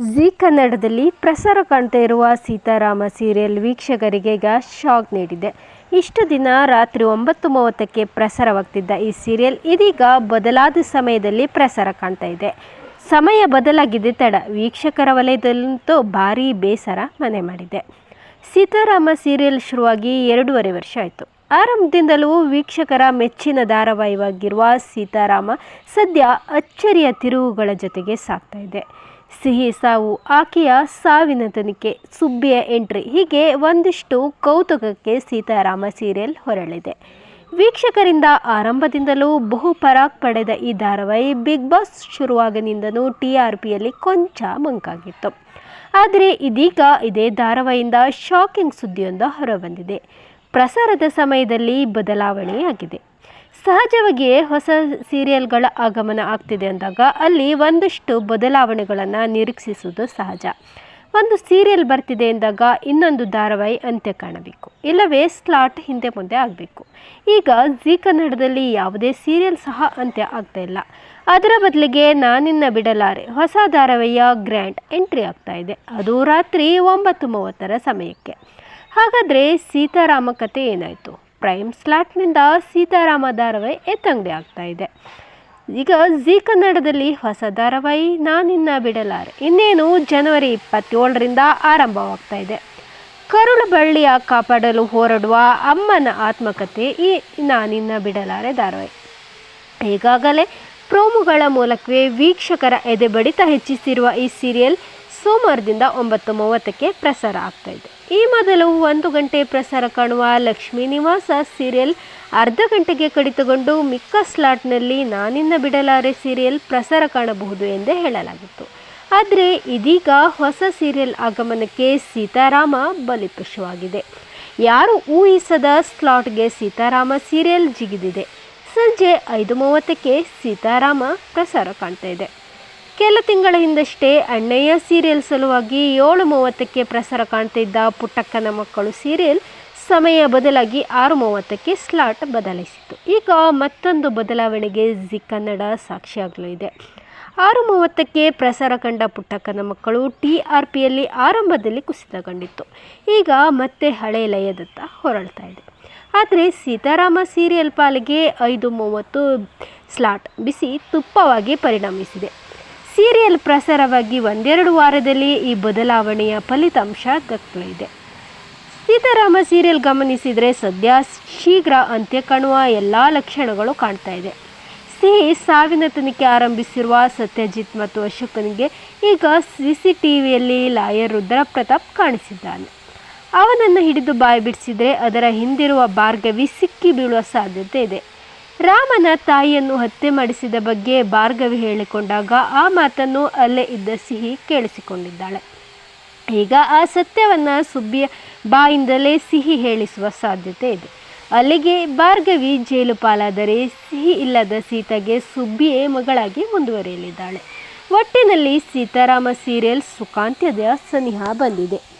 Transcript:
G ಕನ್ನಡದಲ್ಲಿ ಪ್ರಸಾರ ಕಾಣ್ತಾ ಇರುವ ಸೀತಾರಾಮ ಸೀರಿಯಲ್ ವೀಕ್ಷಕರಿಗೆ ಈಗ ಶಾಕ್ ನೀಡಿದೆ. ಇಷ್ಟು ದಿನ ರಾತ್ರಿ ಒಂಬತ್ತು ಮೂವತ್ತಕ್ಕೆ ಪ್ರಸಾರವಾಗ್ತಿದ್ದ ಈ ಸೀರಿಯಲ್ ಇದೀಗ ಬದಲಾದ ಸಮಯದಲ್ಲಿ ಪ್ರಸಾರ ಕಾಣ್ತಾ ಇದೆ. ಸಮಯ ಬದಲಾಗಿದೆ ತಡ, ವೀಕ್ಷಕರ ವಲಯದಲ್ಲಂತೂ ಭಾರೀ ಬೇಸರ ಮನೆ ಮಾಡಿದೆ. ಸೀತಾರಾಮ ಸೀರಿಯಲ್ ಶುರುವಾಗಿ ಎರಡೂವರೆ ವರ್ಷ ಆಯಿತು. ಆರಂಭದಿಂದಲೂ ವೀಕ್ಷಕರ ಮೆಚ್ಚಿನ ಧಾರಾವಾಹಿವಾಗಿರುವ ಸೀತಾರಾಮ ಸದ್ಯ ಅಚ್ಚರಿಯ ತಿರುವುಗಳ ಜೊತೆಗೆ ಸಾಗ್ತಾ ಇದೆ. ಸಿಹಿ ಸಾವು, ಆಕೆಯ ಸಾವಿನ ತನಿಖೆ, ಸುಬ್ಬಿಯ ಎಂಟ್ರಿ. ಹೀಗೆ ಒಂದಿಷ್ಟು ಕೌತುಕಕ್ಕೆ ಸೀತಾರಾಮ ಸೀರಿಯಲ್ ಹೊರಳಿದೆ. ವೀಕ್ಷಕರಿಂದ ಆರಂಭದಿಂದಲೂ ಬಹು ಪರಾಕ್ ಪಡೆದ ಈ ಧಾರಾವಾಹಿ ಬಿಗ್ ಬಾಸ್ ಶುರುವಾಗಿನಿಂದನೂ ಟಿ ಆರ್ ಪಿಯಲ್ಲಿ ಕೊಂಚ ಮಂಕಾಗಿತ್ತು. ಆದರೆ ಇದೀಗ ಇದೇ ಧಾರಾವಾಹಿಯಿಂದ ಶಾಕಿಂಗ್ ಸುದ್ದಿಯೊಂದು ಹೊರಬಂದಿದೆ. ಪ್ರಸಾರದ ಸಮಯದಲ್ಲಿ ಬದಲಾವಣೆಯಾಗಿದೆ. ಸಹಜವಾಗಿಯೇ ಹೊಸ ಸೀರಿಯಲ್ಗಳ ಆಗಮನ ಆಗ್ತಿದೆ ಅಂದಾಗ ಅಲ್ಲಿ ಒಂದಷ್ಟು ಬದಲಾವಣೆಗಳನ್ನು ನಿರೀಕ್ಷಿಸುವುದು ಸಹಜ. ಒಂದು ಸೀರಿಯಲ್ ಬರ್ತಿದೆ ಎಂದಾಗ ಇನ್ನೊಂದು ಧಾರಾವಾಹಿ ಅಂತ್ಯ ಕಾಣಬೇಕು. ಇಲ್ಲವೇ ಸ್ಲಾಟ್ ಹಿಂದೆ ಮುಂದೆ ಆಗಬೇಕು. ಈಗ ಜೀ ಕನ್ನಡದಲ್ಲಿ ಯಾವುದೇ ಸೀರಿಯಲ್ ಸಹ ಅಂತ್ಯ ಆಗ್ತಾ ಇಲ್ಲ. ಅದರ ಬದಲಿಗೆ ನಾನಿನ್ನ ಬಿಡಲಾರೆ ಹೊಸ ಧಾರಾವಾಹಿಯ ಗ್ರ್ಯಾಂಡ್ ಎಂಟ್ರಿ ಆಗ್ತಾ ಇದೆ. ಅದು ರಾತ್ರಿ ಒಂಬತ್ತು ಮೂವತ್ತರ ಸಮಯಕ್ಕೆ. ಹಾಗಾದರೆ ಸೀತಾರಾಮ ಕತೆ ಏನಾಯಿತು? ಪ್ರೈಮ್ ಸ್ಲಾಟ್ನಿಂದ ಸೀತಾರಾಮ ಧಾರಾವಾಹಿ ಎತ್ತಂಗಡಿ ಆಗ್ತಾ ಇದೆ. ಈಗ ಜಿ ಕನ್ನಡದಲ್ಲಿ ಹೊಸ ಧಾರಾವಾಹಿ ನಾನಿನ್ನ ಬಿಡಲಾರೆ. ಇನ್ನೇನು ಜನವರಿ ಇಪ್ಪತ್ತೇಳರಿಂದ ಆರಂಭವಾಗ್ತಾ ಇದೆ. ಕರುಳು ಬಳ್ಳಿಯ ಕಾಪಾಡಲು ಹೋರಾಡುವ ಅಮ್ಮನ ಆತ್ಮಕಥೆ ಈ ನಾನಿನ್ನ ಬಿಡಲಾರೆ ಧಾರಾವಾಹಿ. ಈಗಾಗಲೇ ಪ್ರೋಮುಗಳ ಮೂಲಕವೇ ವೀಕ್ಷಕರ ಎದೆ ಬಡಿತ ಹೆಚ್ಚಿಸಿರುವ ಈ ಸೀರಿಯಲ್ ಸೋಮವಾರದಿಂದ ಒಂಬತ್ತು ಮೂವತ್ತಕ್ಕೆ ಪ್ರಸಾರ ಆಗ್ತಾ ಇದೆ. ಈ ಮೊದಲು ಒಂದು ಗಂಟೆ ಪ್ರಸಾರ ಕಾಣುವ ಲಕ್ಷ್ಮೀ ನಿವಾಸ ಸೀರಿಯಲ್ ಅರ್ಧ ಗಂಟೆಗೆ ಕಡಿತಗೊಂಡು ಮಿಕ್ಕ ಸ್ಲಾಟ್ನಲ್ಲಿ ನಾನಿನ್ನ ಬಿಡಲಾರೆ ಸೀರಿಯಲ್ ಪ್ರಸಾರ ಕಾಣಬಹುದು ಎಂದೇ ಹೇಳಲಾಗಿತ್ತು. ಆದರೆ ಇದೀಗ ಹೊಸ ಸೀರಿಯಲ್ ಆಗಮನಕ್ಕೆ ಸೀತಾರಾಮ ಬಲಿಪಶುವಾಗಿದೆ. ಯಾರು ಊಹಿಸದ ಸ್ಲಾಟ್ಗೆ ಸೀತಾರಾಮ ಸೀರಿಯಲ್ ಜಿಗಿದಿದೆ. ಸಂಜೆ ಐದು ಮೂವತ್ತಕ್ಕೆ ಸೀತಾರಾಮ ಪ್ರಸಾರ ಕಾಣ್ತಾ ಕೆಲ ತಿಂಗಳ ಹಿಂದಷ್ಟೇ ಅಣ್ಣಯ್ಯ ಸೀರಿಯಲ್ ಸಲುವಾಗಿ ಏಳು ಮೂವತ್ತಕ್ಕೆ ಪ್ರಸಾರ ಕಾಣ್ತಿದ್ದ ಪುಟ್ಟಕ್ಕನ ಮಕ್ಕಳು ಸೀರಿಯಲ್ ಸಮಯ ಬದಲಾಗಿ ಆರು ಮೂವತ್ತಕ್ಕೆ ಸ್ಲಾಟ್ ಬದಲಾಯಿಸಿತ್ತು. ಈಗ ಮತ್ತೊಂದು ಬದಲಾವಣೆಗೆ ಜಿ ಕನ್ನಡ ಸಾಕ್ಷಿಯಾಗಲಿದೆ ಆರು ಮೂವತ್ತಕ್ಕೆ ಪ್ರಸಾರ ಕಂಡ ಪುಟ್ಟಕ್ಕನ ಮಕ್ಕಳು ಟಿ ಆರ್ ಪಿಯಲ್ಲಿ ಆರಂಭದಲ್ಲಿ ಕುಸಿತ ಕಂಡಿತ್ತು ಈಗ ಮತ್ತೆ ಹಳೆ ಲಯದತ್ತ ಹೊರಳ್ತಾ ಇದೆ. ಆದರೆ ಸೀತಾರಾಮ ಸೀರಿಯಲ್ ಪಾಲಿಗೆ ಐದು ಮೂವತ್ತು ಸ್ಲಾಟ್ ಬಿಸಿ ತುಪ್ಪವಾಗಿ ಪರಿಣಮಿಸಿದೆ. ಸೀರಿಯಲ್ ಪ್ರಸಾರವಾಗಿ ಒಂದೆರಡು ವಾರದಲ್ಲಿ ಈ ಬದಲಾವಣೆಯ ಫಲಿತಾಂಶ ದಕ್ಕಲಿದೆ ಸೀತಾರಾಮ ಸೀರಿಯಲ್ ಗಮನಿಸಿದರೆ ಸದ್ಯ ಶೀಘ್ರ ಅಂತ್ಯ ಕಾಣುವ ಎಲ್ಲ ಲಕ್ಷಣಗಳು ಕಾಣ್ತಾ ಇದೆ. ಸಿಹಿ ಸಾವಿನ ತನಿಖೆ ಆರಂಭಿಸಿರುವ ಸತ್ಯಜಿತ್ ಮತ್ತು ಅಶೋಕನಿಗೆ ಈಗ ಸಿ ಸಿ ಟಿ ವಿಯಲ್ಲಿ ಲಾಯರ್ ರುದ್ರ ಪ್ರತಾಪ್ ಕಾಣಿಸಿದ್ದಾನೆ. ಅವನನ್ನು ಹಿಡಿದು ಬಾಯಿ ಬಿಡಿಸಿದರೆ ಅದರ ಹಿಂದಿರುವ ಭಾರ್ಗವಿ ಸಿಕ್ಕಿ ಬೀಳುವ ಸಾಧ್ಯತೆ ಇದೆ. ರಾಮನ ತಾಯಿಯನ್ನು ಹತ್ಯೆ ಮಾಡಿಸಿದ ಬಗ್ಗೆ ಭಾರ್ಗವಿ ಹೇಳಿಕೊಂಡಾಗ ಆ ಮಾತನ್ನು ಅಲ್ಲೇ ಇದ್ದ ಸಿಹಿ ಕೇಳಿಸಿಕೊಂಡಿದ್ದಾಳೆ. ಈಗ ಆ ಸತ್ಯವನ್ನು ಸುಬ್ಬಿಯ ಬಾಯಿಂದಲೇ ಸಿಹಿ ಹೇಳಿಸುವ ಸಾಧ್ಯತೆ ಇದೆ. ಅಲ್ಲಿಗೆ ಭಾರ್ಗವಿ ಜೈಲು ಪಾಲಾದರೆ ಸಿಹಿ ಇಲ್ಲದ ಸೀತಾಗೆ ಸುಬ್ಬಿಯೇ ಮಗಳಾಗಿ ಮುಂದುವರಿಯಲಿದ್ದಾಳೆ. ಒಟ್ಟಿನಲ್ಲಿ ಸೀತಾರಾಮ ಸೀರಿಯಲ್ ಸುಖಾಂತ್ಯದ ಸನಿಹ ಬಂದಿದೆ.